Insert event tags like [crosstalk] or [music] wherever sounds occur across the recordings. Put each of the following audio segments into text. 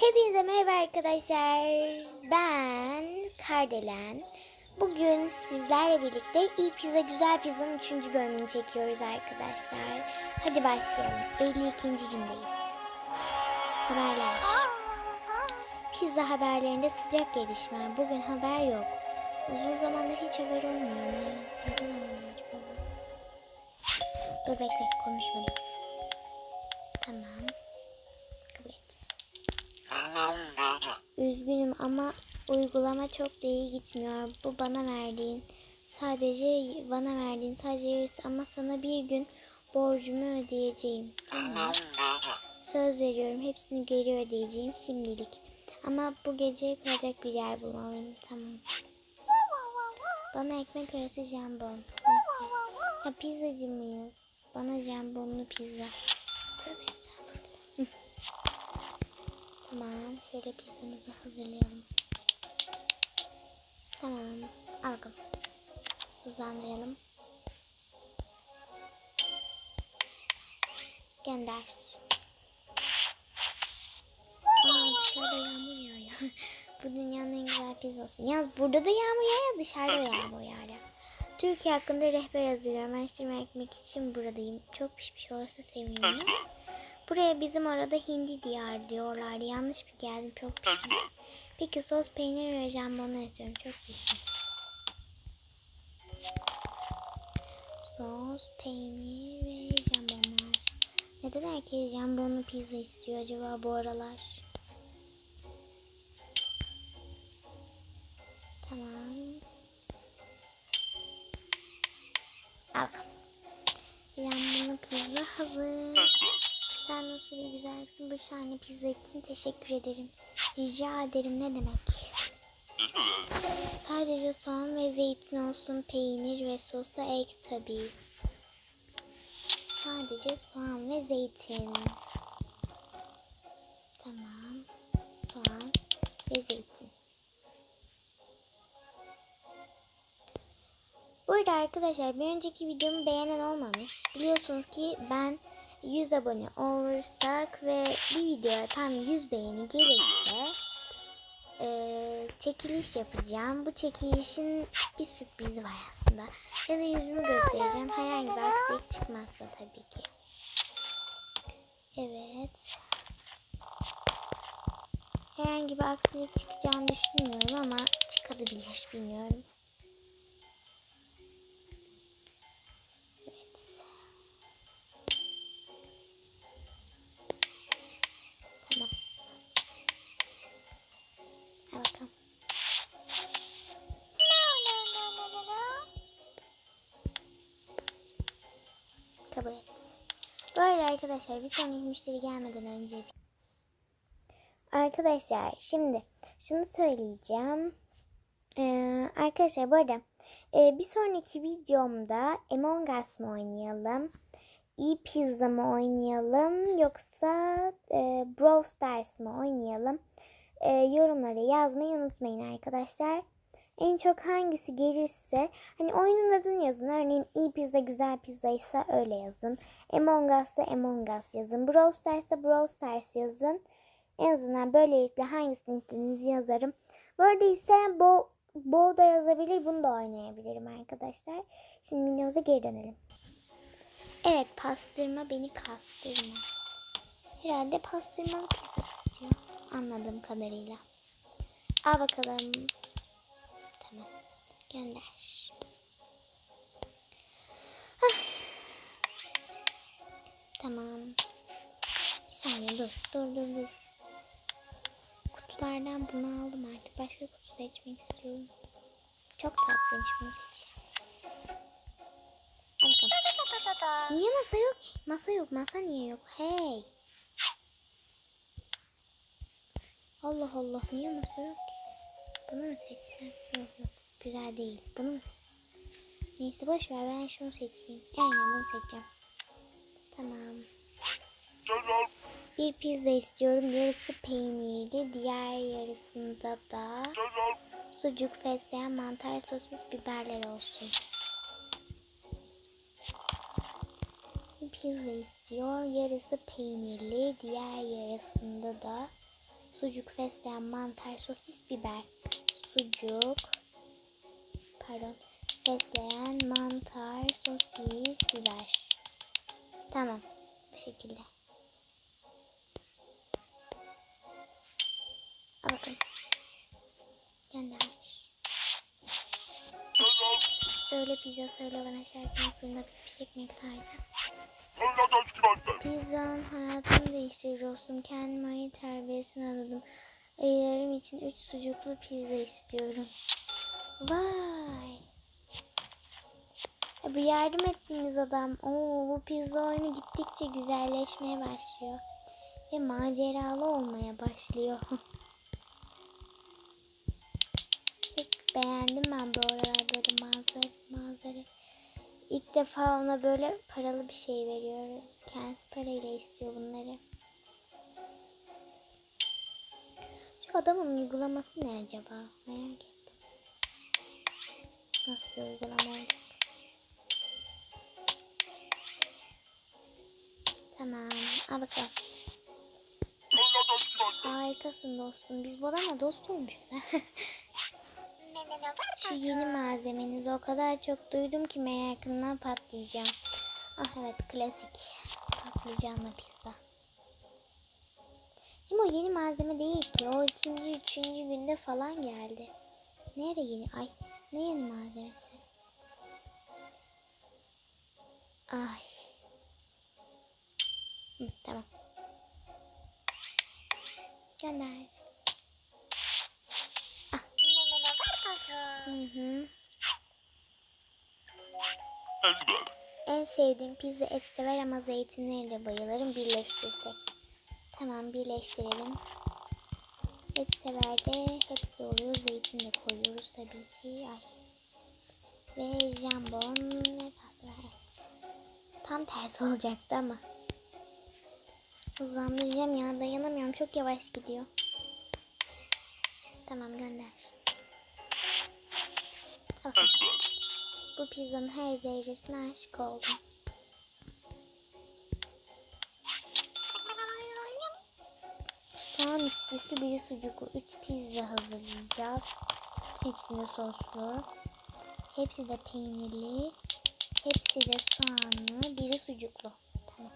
Hepinize merhaba arkadaşlar. Ben Kardelen. Bugün sizlerle birlikte iyi pizza güzel pizzanın 3. bölümünü çekiyoruz arkadaşlar. Hadi başlayalım. 52. gündeyiz. Haberler. Pizza haberlerinde sıcak gelişme. Bugün haber yok. Uzun zamandır hiç haber olmuyor mu? Neden olmuyor acaba? Dur bekle konuşmadım. Tamam. Üzgünüm ama uygulama çok da iyi gitmiyor. Bu bana verdiğin sadece bana verdiğin sadece yarısı ama sana bir gün borcumu ödeyeceğim. Tamam. Söz veriyorum hepsini geri ödeyeceğim şimdilik. Ama bu gece kalacak bir yer bulmalıyım. Tamam. Bana ekmek arası jambon. Ha pizzacı mıyız? Bana jambonlu pizza. Tövbe. Tamam. Şöyle pizzamızı hazırlayalım. Tamam. Al bakalım. Hızlandıralım. Gönder. Aa dışarıda yağmur yağıyor. [laughs] Bu dünyanın en güzel pizzası. Yalnız burada da yağmur yağıyor dışarıda yağmur yağıyor. Türkiye hakkında rehber hazırlıyorum. Araştırma ekmek için buradayım. Çok pişmiş olursa sevinirim. Buraya bizim orada hindi diyar diyorlar. Yanlış bir geldim çok pişmiş. Peki sos peynir ve jambonu istiyorum. Çok pişmiş. Sos, peynir ve jambonlar. Neden herkes jambonlu pizza istiyor acaba bu aralar? Tamam. Al. Jambonlu pizza hazır. Sen nasıl bir güzelsin bu şahane pizza için teşekkür ederim. Rica ederim ne demek. Sadece soğan ve zeytin olsun, peynir ve sosa ek tabii. Sadece soğan ve zeytin. Tamam. Soğan ve zeytin. Bu arada arkadaşlar bir önceki videomu beğenen olmamış. Biliyorsunuz ki ben 100 abone olursak ve bir videoya tam 100 beğeni gelirse eee, çekiliş yapacağım. Bu çekilişin bir sürprizi var aslında. Ya da yüzümü göstereceğim. Herhangi bir aksilik çıkmazsa tabii ki. Evet. Herhangi bir aksilik çıkacağını düşünmüyorum ama çıkabilir bilmiyorum. Kabul et. Böyle arkadaşlar bir sonraki müşteri gelmeden önce Arkadaşlar şimdi şunu söyleyeceğim. Ee, arkadaşlar bu arada e, bir sonraki videomda Among Us mı oynayalım? İyi pizza mı oynayalım? Yoksa e, Brawl Stars mı oynayalım? E, yorumlara yazmayı unutmayın arkadaşlar. En çok hangisi gelirse hani oyunun adını yazın. Örneğin iyi pizza güzel pizza ise öyle yazın. Among Us'sa Among Us yazın. Brawl Stars'sa Brawl Stars yazın. En azından böylelikle hangisini istediğinizi yazarım. Bu arada isteyen Bo, Bo da yazabilir. Bunu da oynayabilirim arkadaşlar. Şimdi videomuza geri dönelim. Evet pastırma beni kastırma. Herhalde pastırmalı pizza istiyor. Anladığım kadarıyla. Al bakalım. Gönder. Hah. Tamam. Bir saniye dur. Dur dur dur. Kutulardan bunu aldım artık. Başka kutu seçmek istiyorum. Çok tatlıymış bunu seçeceğim. Al bakalım. Niye masa yok? Masa yok. Masa niye yok? Hey. Allah Allah. Niye masa yok ki? Bunu mu seçsem? Yok yok. Güzel değil. Bunu? Neyse boş ver. Ben şunu seçeyim. Aynen bunu seçeceğim. Tamam. Bir pizza istiyorum. Yarısı peynirli. Diğer yarısında da sucuk, fesleğen, mantar, sosis, biberler olsun. Pizza istiyor. Yarısı peynirli. Diğer yarısında da sucuk, fesleğen, mantar, sosis, biber. Sucuk, pardon, fesleğen, mantar, sosis, biber. Tamam, bu şekilde. Al bakalım. Gönder. Söyle pizza söyle bana şarkının fırında pişecek miktarda. Pizzan hayatımı değiştirir dostum. Kendime ait terbiyesini anladım. Ayılarım için üç sucuklu pizza istiyorum. Vay. E, bu yardım ettiğiniz adam. Oo, bu pizza oyunu gittikçe güzelleşmeye başlıyor. Ve maceralı olmaya başlıyor. [laughs] Pek beğendim ben bu aralar böyle manzara, manzara. İlk defa ona böyle paralı bir şey veriyoruz. Kendisi parayla istiyor bunları. Şu adamın uygulaması ne acaba? Merak ettim. Nasıl bir uygulama olacak? Tamam. Al bakalım. Harikasın dostum. Biz bu adamla dost olmuşuz. ha. [laughs] Şu yeni malzemenizi o kadar çok duydum ki merakımdan patlayacağım. Ah evet klasik. Patlıcanlı pizza. Ama o yeni malzeme değil ki. O ikinci, üçüncü günde falan geldi. Nerede yeni? Ay ne yeni malzemesi? Ay. Hı, tamam. Gönder. Hı hı. En sevdiğim pizza et sever ama zeytinleri de bayılırım. Birleştirsek. Tamam birleştirelim. Et severde hepsi oluyor. Zeytin de koyuyoruz tabii ki. Ay. Ve jambon ve pastırma et. Tam tersi olacaktı ama. Hızlandıracağım ya dayanamıyorum. Çok yavaş gidiyor. Tamam gönder. Bu pizzanın her zerresine aşık oldum. Soğan üstüsü bir sucuklu 3 pizza hazırlayacağız. Hepsi de soslu. Hepsi de peynirli. Hepsi de soğanlı. Biri sucuklu. Tamam.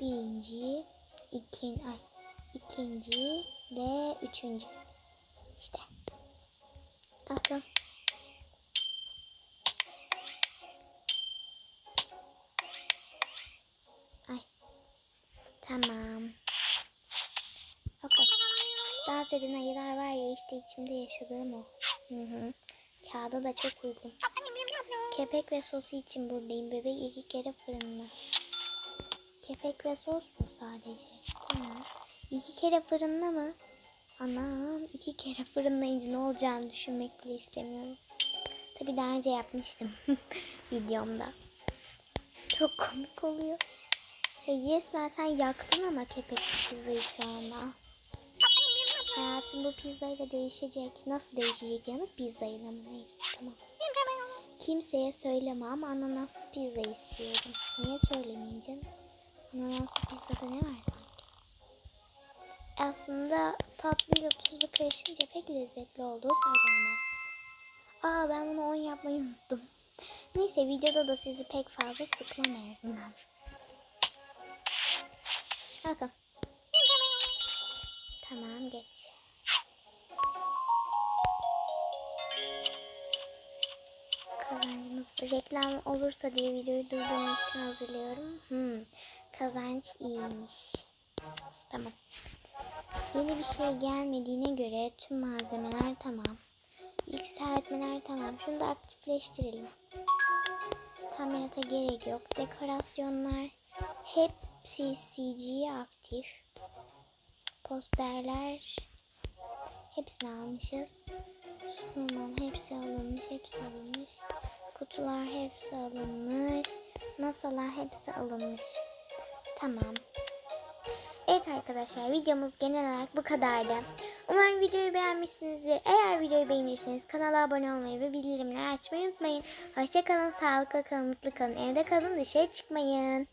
Birinci, ikinci, ay, ikinci ve üçüncü. İşte. Bakın. Ay. Tamam. Eden ayılar var ya işte içimde yaşadığım o. Hı hı. Kağıda da çok uygun. Kepek ve sosu için buradayım. Bebek iki kere fırında. Kepek ve sos mu sadece? İki kere fırında mı? Anam iki kere fırınlayınca ne olacağını düşünmek bile istemiyorum. Tabi daha önce yapmıştım [laughs] videomda. Çok komik oluyor. Resmen sen yaktın ama kepek pizzayı şu anda. Hayatım bu pizzayla değişecek. Nasıl değişecek yanık pizzayla mı neyse tamam. Kimseye söyleme ama ananaslı pizza istiyorum. Niye söylemeyeyim canım? Ananaslı pizzada ne var sanki? Aslında tatlıyla tuzlu karışınca pek lezzetli olduğu söylenemez. Aa ben bunu 10 yapmayı unuttum. Neyse videoda da sizi pek fazla sıkmam en azından. Bakın. Tamam geç. Kazancımız reklam olursa diye videoyu durdurmak için hazırlıyorum. Hmm, kazanç iyiymiş. Tamam. Yeni bir şey gelmediğine göre tüm malzemeler tamam. Yükseltmeler tamam. Şunu da aktifleştirelim. Tamirata gerek yok. Dekorasyonlar hepsi CG aktif. Posterler hepsini almışız. Tamam hepsi alınmış, hepsi alınmış. Kutular hepsi alınmış. Masalar hepsi alınmış. Tamam. Evet arkadaşlar videomuz genel olarak bu kadardı. Umarım videoyu beğenmişsinizdir. Eğer videoyu beğenirseniz kanala abone olmayı ve bildirimleri açmayı unutmayın. Hoşçakalın, sağlıklı kalın, mutlu kalın. Evde kalın, dışarı çıkmayın.